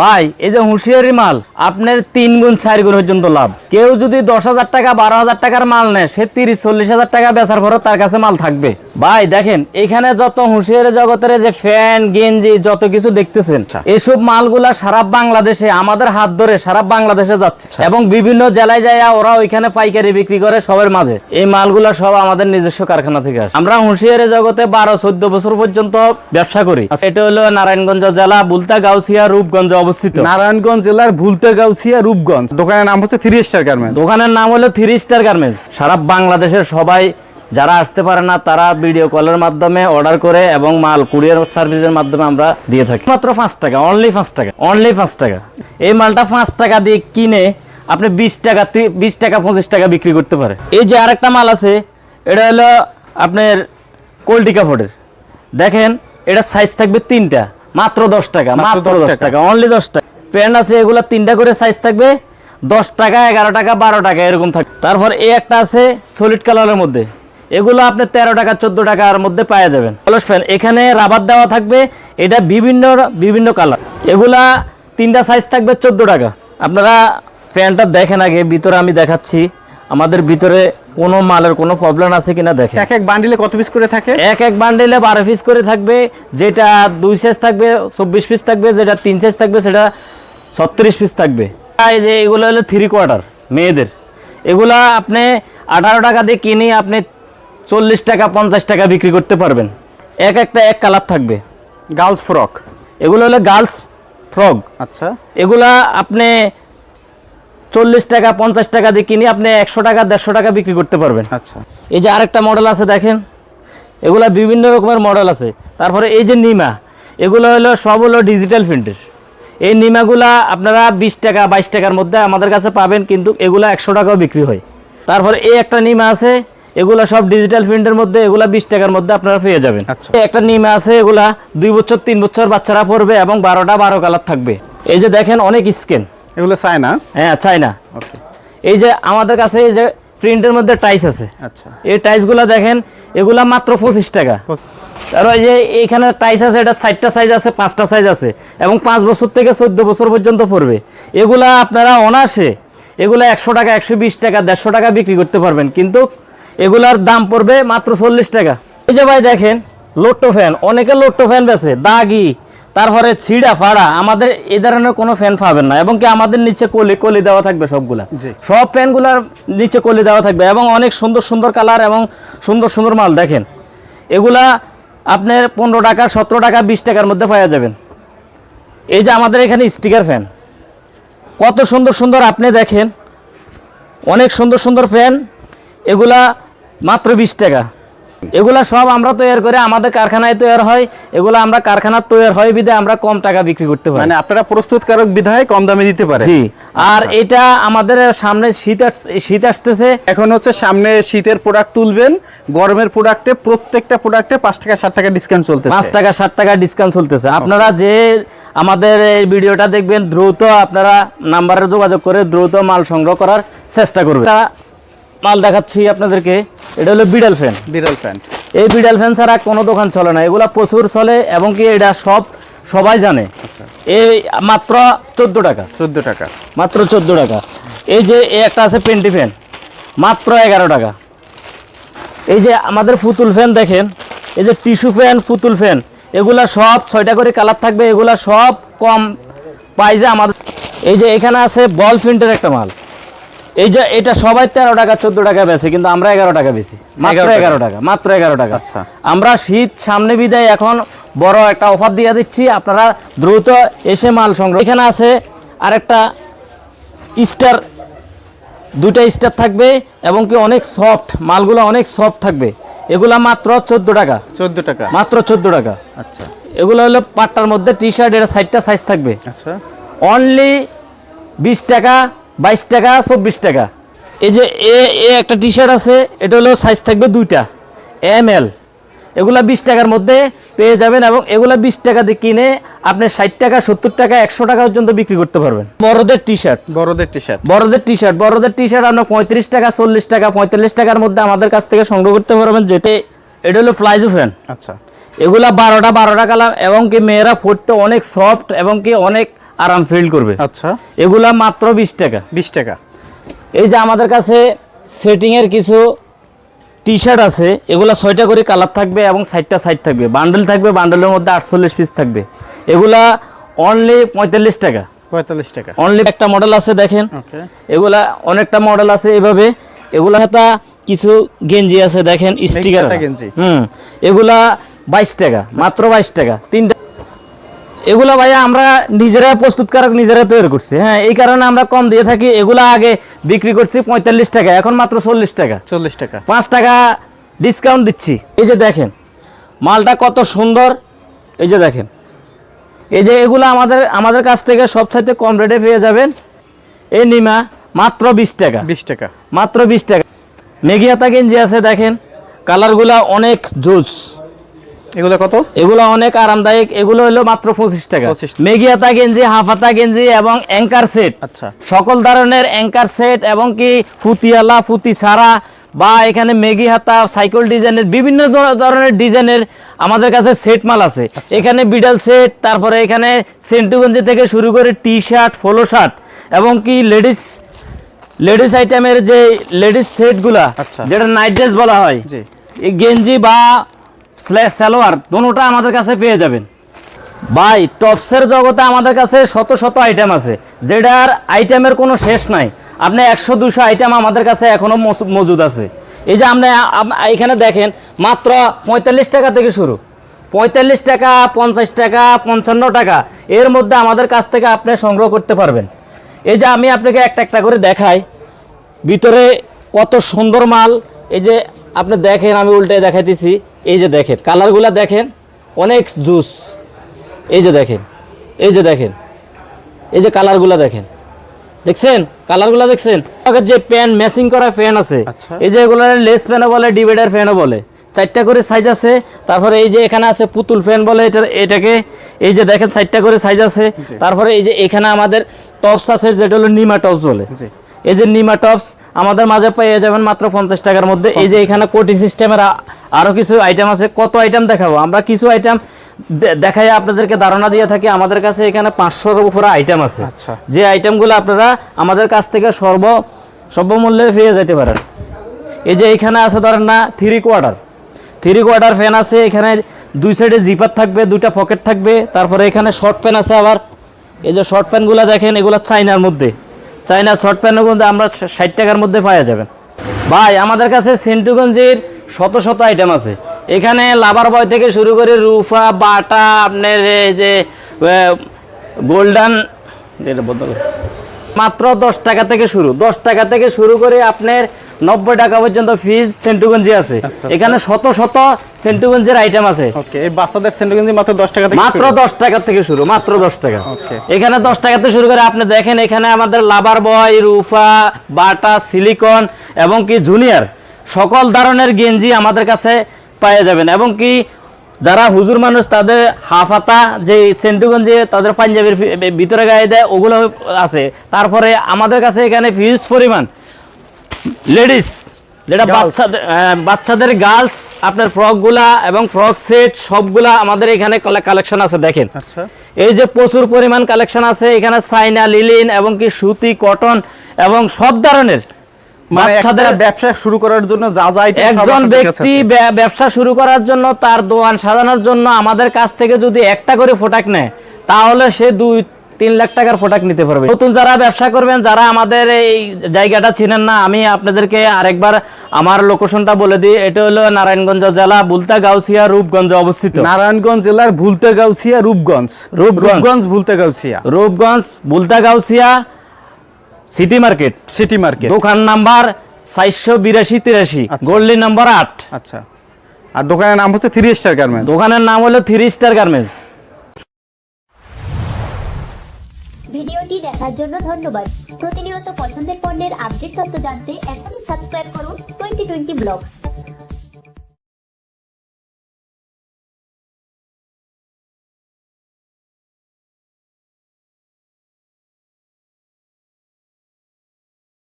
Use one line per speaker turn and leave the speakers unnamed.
ভাই এই যে হুঁশিয়ারি মাল আপনার তিন গুণ চার গুণ পর্যন্ত লাভ। কেউ যদি দশ হাজার টাকা বারো হাজার টাকার মাল নেয় সে তিরিশ চল্লিশ হাজার টাকা বেচার পরও তার কাছে মাল থাকবে। ভাই দেখেন এখানে যত হুঁশিয়ারি জগতের যে ফ্যান গেঞ্জি যত কিছু দেখতেছেন এসব মালগুলা সারা বাংলাদেশে আমাদের হাত ধরে সারা বাংলাদেশে যাচ্ছে। এবং বিভিন্ন জেলায় যায় ওরা ওইখানে পাইকারি বিক্রি করে সবার মাঝে। এই মালগুলা সব আমাদের নিজস্ব কারখানা থেকে আসে। আমরা হুঁশিয়ারি জগতে বারো চোদ্দ বছর পর্যন্ত ব্যবসা করি। এটা হলো নারায়ণগঞ্জ জেলা বুলতা গাউসিয়া রূপগঞ্জ অবস্থিত।
নারায়ণগঞ্জ জেলার ভুলতেগাউছিয়া রূপগঞ্জ। দোকানের নাম হচ্ছে থ্রি স্টার গার্মেন্টস
দোকানের নাম হলো থ্রি স্টার গার্মেন্টস সারা বাংলাদেশের সবাই যারা আসতে পারে না তারা ভিডিও কলের মাধ্যমে অর্ডার করে এবং মাল কুরিয়ার সার্ভিসের মাধ্যমে আমরা দিয়ে থাকি। মাত্র পাঁচ টাকা অনলি পাঁচ টাকা অনলি পাঁচ টাকা। এই মালটা পাঁচ টাকা দিয়ে কিনে আপনি বিশ টাকা বিশ টাকা পঁচিশ টাকা বিক্রি করতে পারে। এই যে আরেকটা মাল আছে এটা হলো আপনার কোল্টি কাপড়ের। দেখেন এটা সাইজ থাকবে তিনটা। মাত্র দশ টাকা
মাত্র
মাত্র
10
দশ
টাকা।
অনলি দশ টাকা। প্যান্ট আছে এগুলো তিনটা করে সাইজ থাকবে দশ টাকা এগারো টাকা বারো টাকা এরকম থাকবে তারপর এই একটা আছে সলিড কালারের মধ্যে। এগুলো আপনি তেরো টাকা চোদ্দ টাকার মধ্যে পাওয়া যাবেন। পলস ফ্যান এখানে রাবার দেওয়া থাকবে এটা বিভিন্ন বিভিন্ন কালার এগুলা তিনটা সাইজ থাকবে চোদ্দ টাকা। আপনারা ফ্যানটা দেখেন আগে ভিতরে আমি দেখাচ্ছি। আমাদের ভিতরে কোনো মালের কোনো প্রবলেম আছে কিনা দেখে
এক এক বান্ডিলে কত পিস করে থাকে?
এক এক বান্ডিলে বারো পিস করে থাকবে যেটা দুই সাইজ থাকবে চব্বিশ পিস থাকবে যেটা তিন সাইজ থাকবে সেটা ছত্রিশ পিস থাকবে। এই যে এগুলো হলো থ্রি কোয়ার্টার মেয়েদের। এগুলা আপনি আঠারো টাকা দিয়ে কিনে আপনি চল্লিশ টাকা পঞ্চাশ টাকা বিক্রি করতে পারবেন। এক একটা এক কালার থাকবে।
গার্লস ফ্রক
এগুলো হলো গার্লস ফ্রক
আচ্ছা।
এগুলা আপনি চল্লিশ টাকা পঞ্চাশ টাকা দিয়ে কিনে আপনি একশো টাকা দেড়শো টাকা বিক্রি করতে পারবেন।
আচ্ছা।
এই যে আরেকটা মডেল আছে দেখেন। এগুলা বিভিন্ন রকমের মডেল আছে। তারপরে এই যে নিমা এগুলো হলো সব হলো ডিজিটাল প্রিন্টের এই নিমাগুলা আপনারা বিশ টাকা বাইশ টাকার মধ্যে আমাদের কাছে পাবেন কিন্তু এগুলা একশো টাকাও বিক্রি হয়। তারপরে এই একটা নিমা আছে এগুলো সব ডিজিটাল প্রিন্টের মধ্যে এগুলা বিশ টাকার মধ্যে আপনারা পেয়ে যাবেন।
আচ্ছা।
এই একটা নিমা আছে এগুলা দুই বছর তিন বছর বাচ্চারা পড়বে এবং বারোটা বারো কালার থাকবে। এই যে দেখেন অনেক স্কেন
এগুলো চায় না
হ্যাঁ চাইনা
ওকে।
এই যে আমাদের কাছে এই যে প্রিন্টের মধ্যে টাইস আছে।
আচ্ছা।
এই টাইসগুলো দেখেন এগুলা মাত্র পঁচিশ টাকা। ওই যে এইখানে টাইস আছে এটা চারটা সাইজ আছে পাঁচটা সাইজ আছে এবং পাঁচ বছর থেকে চোদ্দ বছর পর্যন্ত পড়বে। এগুলা আপনারা অনাসে এগুলা একশো টাকা একশো বিশ টাকা দেড়শো টাকা বিক্রি করতে পারবেন। কিন্তু এগুলার দাম পড়বে মাত্র চল্লিশ টাকা। এই যে ভাই দেখেন লোট্টো ফ্যান অনেকে লোট্টো ফ্যান বেছে দাগি তারপরে ছিঁড়া ফাড়া আমাদের এই ধরনের কোনো ফ্যান পাবেন না এবং কি আমাদের নিচে কলি কলি দেওয়া থাকবে সবগুলা। সব ফ্যানগুলার নিচে কলি দেওয়া থাকবে এবং অনেক সুন্দর সুন্দর কালার এবং সুন্দর সুন্দর মাল দেখেন। এগুলা আপনার পনেরো টাকা সতেরো টাকা বিশ টাকার মধ্যে পাওয়া যাবেন। এই যে আমাদের এখানে স্টিকার ফ্যান কত সুন্দর সুন্দর আপনি দেখেন অনেক সুন্দর সুন্দর ফ্যান এগুলা মাত্র বিশ টাকা। এগুলা সব আমরা তৈরি করে আমাদের কারখানায় তৈরি হয় এগুলো আমরা কারখানার তৈরি হয় বিধে আমরা কম টাকা বিক্রি করতে পারি।
মানে আপনারা প্রস্তুতকারক বিধায় কম দামে দিতে পারে
জি আর এটা আমাদের সামনে শীত শীত আসতেছে।
এখন হচ্ছে সামনে শীতের প্রোডাক্ট তুলবেন গরমের প্রোডাক্টে প্রত্যেকটা প্রোডাক্টে পাঁচ টাকা ষাট টাকা ডিসকাউন্ট চলতেছে।
পাঁচ টাকা ষাট টাকা ডিসকাউন্ট চলতেছে। আপনারা যে আমাদের এই ভিডিওটা দেখবেন দ্রুত আপনারা নাম্বারে যোগাযোগ করে দ্রুত মাল সংগ্রহ করার চেষ্টা করবেন। মাল দেখাচ্ছি আপনাদেরকে। এটা হলো বিডাল ফ্যান।
বিড়াল ফ্যান।
এই বিডাল ফ্যান ছাড়া কোনো দোকান চলে না। এগুলা প্রচুর চলে এবং কি এটা সব সবাই জানে। এই মাত্র চোদ্দ টাকা।
চোদ্দ টাকা।
মাত্র চোদ্দ টাকা। এই যে একটা আছে পেন্টি ফ্যান। মাত্র এগারো টাকা। এই যে আমাদের পুতুল ফ্যান দেখেন। এই যে টিস্যু ফ্যান পুতুল ফ্যান এগুলা সব ছয়টা করে কালার থাকবে। এগুলা সব কম পাই যে আমাদের এই যে এখানে আছে বল প্রিন্টের একটা মাল। এই যে এটা সবাই তেরো টাকা চোদ্দ টাকা বেশি কিন্তু আমরা এগারো টাকা বেশি মাত্র এগারো টাকা। মাত্র এগারো টাকা।
আচ্ছা।
আমরা শীত সামনে বিদায় এখন বড় একটা অফার দিয়ে দিচ্ছি। আপনারা দ্রুত এসে মাল সংগ্রহ এখানে আছে আরেকটা স্টার। দুইটা স্টার থাকবে এবং কি অনেক সফট মালগুলো অনেক সফট থাকবে। এগুলা মাত্র চোদ্দ টাকা।
চোদ্দ টাকা।
মাত্র চোদ্দ টাকা।
আচ্ছা।
এগুলো হলো পাট্টার মধ্যে টি শার্ট এটা সাইডটা সাইজ থাকবে।
আচ্ছা।
অনলি বিশ টাকা বাইশ টাকা চব্বিশ টাকা। এই যে এ এ একটা টি শার্ট আছে এটা হলো সাইজ থাকবে দুইটা এম এল এগুলা বিশ টাকার মধ্যে পেয়ে যাবেন এবং এগুলা বিশ টাকা দিয়ে কিনে আপনি ষাট টাকা সত্তর টাকা একশো টাকা পর্যন্ত বিক্রি করতে পারবেন। বড়দের টি শার্ট
বড়দের টি শার্ট
বড়দের টি শার্ট বড়দের টি শার্ট আপনার পঁয়ত্রিশ টাকা চল্লিশ টাকা পঁয়তাল্লিশ টাকার মধ্যে আমাদের কাছ থেকে সংগ্রহ করতে পারবেন যেটা এটা হলো প্লাইজো ফ্যান
আচ্ছা।
এগুলা বারোটা বারোটা কালার এবং কি মেয়েরা পড়তে অনেক সফট এবং কি অনেক আরাম ফিল করবে।
আচ্ছা।
এগুলা মাত্র বিশ টাকা।
বিশ টাকা।
এই যে আমাদের কাছে সেটিং এর কিছু টি শার্ট আছে এগুলা ছয়টা করে কালার থাকবে এবং সাইডটা সাইড থাকবে। বান্ডেল থাকবে বান্ডেলের মধ্যে আটচল্লিশ পিস থাকবে। এগুলা অনলি পঁয়তাল্লিশ টাকা।
পঁয়তাল্লিশ টাকা।
অনলি একটা মডেল আছে দেখেন। এগুলা অনেকটা মডেল আছে এভাবে। এগুলা হাতা কিছু গেঞ্জি আছে দেখেন স্টিকার
গেঞ্জি।
হুম এগুলা বাইশ টাকা মাত্র বাইশ টাকা। তিনটা এগুলা ভাইয়া আমরা নিজেরা প্রস্তুতকারক নিজেরা তৈরি করছি হ্যাঁ? এই কারণে আমরা কম দিয়ে থাকি। এগুলা আগে বিক্রি করছি পঁয়তাল্লিশ টাকা এখন মাত্র চল্লিশ টাকা।
চল্লিশ টাকা।
পাঁচ টাকা ডিসকাউন্ট দিচ্ছি। এই যে দেখেন মালটা কত সুন্দর। এই যে দেখেন এই যে এগুলো আমাদের আমাদের কাছ থেকে সবচাইতে কম রেটে পেয়ে যাবেন এই নিমা মাত্র বিশ টাকা।
বিশ টাকা।
মাত্র বিশ টাকা। মেঘিয়াতা গেঞ্জি আছে দেখেন। কালারগুলা অনেক জুস।
এগুলো কত?
এগুলো অনেক আরামদায়ক। এগুলো হলো মাত্র পঁচিশ টাকা।
25
মেঘিয়াতা গেঞ্জি হাফাতা গেঞ্জি এবং অ্যাঙ্কার সেট।
আচ্ছা।
সকল ধরনের অ্যাঙ্কার সেট এবং কি ফুতিয়ালা ফুতি সারা বা এখানে মেগি হাতা সাইকেল ডিজাইনের বিভিন্ন ধরনের ডিজাইনের আমাদের কাছে সেট মাল আছে। এখানে বিডাল সেট তারপরে এখানে সেন্টুগঞ্জি থেকে শুরু করে টি শার্ট ফলো শার্ট এবং কি লেডিস লেডিস আইটেমের যে লেডিস সেটগুলা
আচ্ছা।
যেটা নাইট ড্রেস বলা হয় এই গেঞ্জি বা স্ল্যাশ সালোয়ার দোনোটা আমাদের কাছে পেয়ে যাবেন। ভাই টপসের জগতে আমাদের কাছে শত শত আইটেম আছে, যেটার আইটেমের কোনো শেষ নাই। আপনি একশো, দুশো আইটেম আমাদের কাছে এখনও মজুদ আছে। এই যে আপনি এখানে দেখেন, মাত্র পঁয়তাল্লিশ টাকা থেকে শুরু। পঁয়তাল্লিশ টাকা, পঞ্চাশ টাকা, পঞ্চান্ন টাকা, এর মধ্যে আমাদের কাছ থেকে আপনি সংগ্রহ করতে পারবেন। এই যে আমি আপনাকে একটা একটা করে দেখাই, ভিতরে কত সুন্দর মাল। এই যে আপনি দেখেন, আমি উল্টে দেখাইতেছি। এই যে দেখেন কালারগুলা দেখেন অনেক জুস। এই যে দেখেন এই যে দেখেন এই যে কালারগুলা দেখেন। দেখছেন? কালারগুলা দেখছেন? আগের যে প্যান ম্যাচিং করা ফ্যান আছে
আচ্ছা।
এই যে এগুলো লেস ফ্যানও বলে ডিভাইডার ফ্যানও বলে। চারটা করে সাইজ আছে তারপরে এই যে এখানে আছে পুতুল ফ্যান বলে এটা এটাকে এই যে দেখেন চারটা করে সাইজ আছে। তারপরে এই যে এখানে আমাদের টপস আছে যেটা হলো নিমা টপস বলে। এই যে নিমা টপস আমাদের মাঝে পেয়ে যাবেন মাত্র পঞ্চাশ টাকার মধ্যে। এই যে এখানে কোটি সিস্টেমের আ- আরও কিছু আইটেম আছে। কত আইটেম দেখাবো? আমরা কিছু আইটেম দেখাই আপনাদেরকে ধারণা দিয়ে থাকি। আমাদের কাছে এখানে পাঁচশোর উপরে আইটেম আছে।
আচ্ছা।
যে আইটেমগুলো আপনারা আমাদের কাছ থেকে সর্ব সর্বমূল্যে পেয়ে যেতে পারেন। এই যে এখানে আছে ধরেন না three quarter three quarter fan আছে এখানে দুই সাইডে জিপার থাকবে দুইটা পকেট থাকবে। তারপরে এখানে শর্ট প্যান আছে আবার। এই যে শর্ট প্যানগুলো দেখেন এগুলো চাইনার মধ্যে। চাইনা শর্ট প্যান্টও কিন্তু আমরা ষাট টাকার মধ্যে পাওয়া যাবে ভাই, আমাদের কাছে সেন্টুগঞ্জের শত শত আইটেম আছে এখানে লাভার বয় থেকে শুরু করে রুফা, বাটা, আপনার এই যে গোল্ডান যেটা। মাত্র দশ টাকা থেকে শুরু। দশ টাকা থেকে শুরু করে আপনার নব্বই টাকা পর্যন্ত ফিজ সেন্টুগঞ্জি আছে।
আচ্ছা।
এখানে শত শত সেন্টুগঞ্জের আইটেম আছে।
বাচ্চাদের সেন্টুগঞ্জি মাত্র দশ টাকা থেকে
মাত্র। দশ টাকা থেকে শুরু মাত্র দশ টাকা। এখানে দশ টাকা থেকে শুরু করে আপনি দেখেন এখানে আমাদের লাভার বয় রুফা বাটা সিলিকন এবং কি জুনিয়র সকল ধরনের গেঞ্জি আমাদের কাছে পাওয়া যাবেন। এবং কি যারা হুজুর মানুষ তাদের হাফাতা যে সেন্টুগঞ্জে তাদের পাঞ্জাবির ভিতরে গায়ে দেয় ওগুলো আছে। তারপরে আমাদের কাছে এখানে ফিউজ পরিমাণ লেডিস যেটা বাচ্চাদের বাচ্চাদের গার্লস আপনার ফ্রকগুলা এবং ফ্রক সেট সবগুলা আমাদের এখানে কালেকশন আছে দেখেন।
আচ্ছা।
এই যে প্রচুর পরিমাণ কালেকশন আছে এখানে চাইনা লিলিন এবং কি সুতি কটন এবং সব ধরনের।
ব্যবসা শুরু করার জন্য যা যা item সব
একজন
আপনাদের কাছে
ব্যক্তি
আছে।
ব্য- ব্যবসা শুরু করার জন্য তার দোকান সাজানোর জন্য আমাদের কাছ থেকে যদি একটা করে ফোটাক নেয় তাহলে সে দুই তিন লাখ টাকার ফোটাক নিতে পারবে। নতুন যারা ব্যবসা করবেন যারা আমাদের এই জায়গাটা চিনেন না আমি আপনাদেরকে আরেকবার আমার লোকেশনটা বলে দিই। এটা হলো নারায়ণগঞ্জ জেলা বুলতা গাউসিয়া রূপগঞ্জ অবস্থিত।
নারায়ণগঞ্জ জেলার Bhultagausia Rupganj.
Rupganj.
Rupganj Bhultagausia
Rupganj Bhulta Gausia city market
city market
দোকান নাম্বার চারশো বিরাশি তিরাশি।
গোল্ডলি
গোল্ডি নাম্বার আট।
আচ্ছা। আর দোকানের নাম হচ্ছে থ্রি স্টার গার্মেন্টস
দোকানের নাম হলো থ্রি স্টার গার্মেন্টস
ভিডিওটি দেখার জন্য ধন্যবাদ। প্রতিনিয়ত পছন্দের পণ্যের আপডেট তথ্য জানতে এখনই সাবস্ক্রাইব করুন টোয়েন্টি টোয়েন্টি ব্লগস